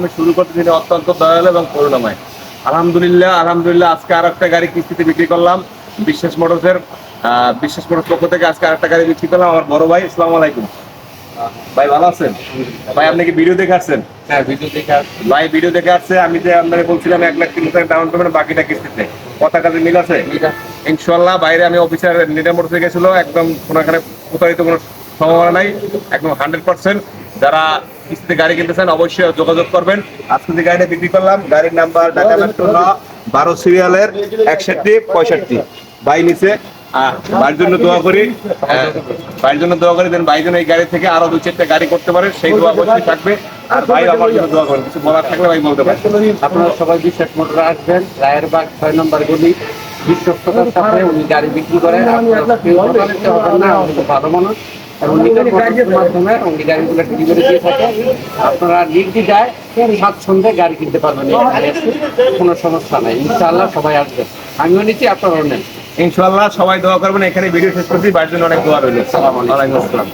মাধ্যমে শুরু করতে তিনি অত্যন্ত দয়ালু এবং করুণাময়। আলহামদুলিল্লাহ আলহামদুলিল্লাহ আজকে আর একটা গাড়ি কিস্তিতে বিক্রি করলাম। বিশ্বাস মোটরসের বিশ্বাস মোটরস পক্ষ থেকে আজকে আর একটা গাড়ি বিক্রি করলাম আমার বড় ভাই। আসসালামু আলাইকুম। ভাই ভালো আছেন? ভাই আপনি কি ভিডিও দেখে আসছেন? হ্যাঁ ভাই ভিডিও দেখে আসছে। আমি যে আপনাকে বলছিলাম এক লাখ তিরিশ টাকা ডাউন পেমেন্ট বাকিটা কিস্তিতে। কথা কাজে মিল আছে? ইনশাল্লাহ বাইরে আমি অফিসার নিটা মোটর থেকে গেছিল। একদম কোনোখানে প্রতারিত কোনো সম্ভাবনা নাই। একদম হান্ড্রেড পার্সেন্ট যারা কিস্তিতে গাড়ি কিনতেছেন অবশ্যই যোগাযোগ করবেন। আজকে যে গাড়িটা বিক্রি করলাম গাড়ির নাম্বার ঢাকা মেট্রো ন বারো সিরিয়ালের একষট্টি পঁয়ষট্টি। বাই নিচে হ্যাঁ, করতে পারে সেই থাকবে। আর সবাই বিশ্বাস ছয় নম্বর উনি গাড়ি বিক্রি ভালো মানুষ। মাধ্যমে উনি গাড়িগুলো ডেলিভারি দিয়ে থাকে। আপনারা স্বাচ্ছন্দ্যে গাড়ি কিনতে পারবেন কোনো সমস্যা নাই। ইনশাআল্লাহ সবাই আসবে। আমিও নিচ্ছি আপনারাও নেন। ইনশাল্লাহ সবাই দোয়া করবেন। এখানে ভিডিও শেষ করছি বাড়ির জন্য অনেক দোয়া রইল। আসসালামু আলাইকুম। আসসালাম।